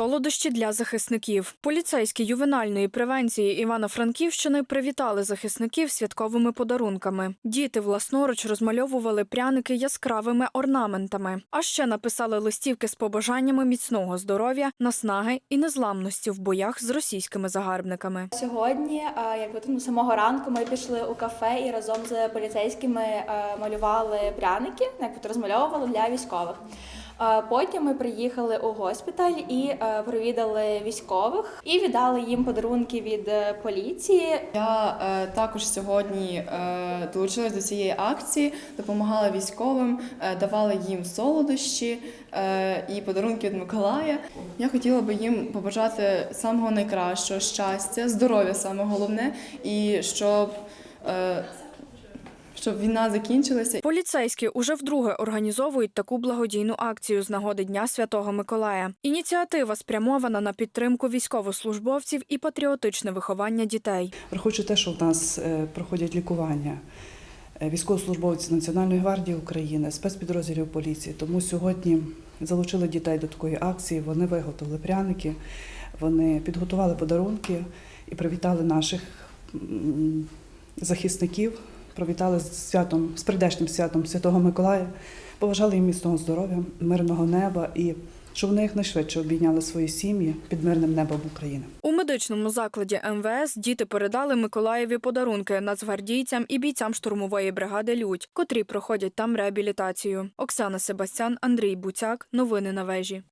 Солодощі для захисників. Поліцейські ювенальної превенції Івано-Франківщини привітали захисників святковими подарунками. Діти власноруч розмальовували пряники яскравими орнаментами, а ще написали листівки з побажаннями міцного здоров'я, наснаги і незламності в боях з російськими загарбниками. Сьогодні, якби ну, самого ранку, ми пішли у кафе і разом з поліцейськими малювали пряники, як розмальовували для військових. Потім ми приїхали у госпіталь і провідали військових і віддали їм подарунки від е, поліції. Я е, також сьогодні е, долучилась до цієї акції, допомагала військовим, е, давала їм солодощі е, і подарунки від Миколая. Я хотіла би їм побажати самого найкращого щастя, здоров'я саме головне, і щоб, е, щоб війна закінчилася Поліцейські уже вдруге організовують таку благодійну акцію з нагоди Дня Святого Миколая. Ініціатива спрямована на підтримку військовослужбовців і патріотичне виховання дітей. Враховуючи те, що в нас е, проходять лікування е, військовослужбовці Національної гвардії України, спецпідрозділів поліції, тому сьогодні залучили дітей до такої акції. Вони виготовили пряники, вони підготували подарунки і привітали наших захисників. Привітали з святом, з прийдешнім святом Святого Миколая, побажали їм міцного здоров'я, мирного неба і щоб вони якнайшвидше обійняли свої сім'ї під мирним небом України. У медичному закладі МВС діти передали Миколаєві подарунки нацгвардійцям і бійцям штурмової бригади Людь, котрі проходять там реабілітацію. Оксана Себастян, Андрій Буцяк. Новини на вежі.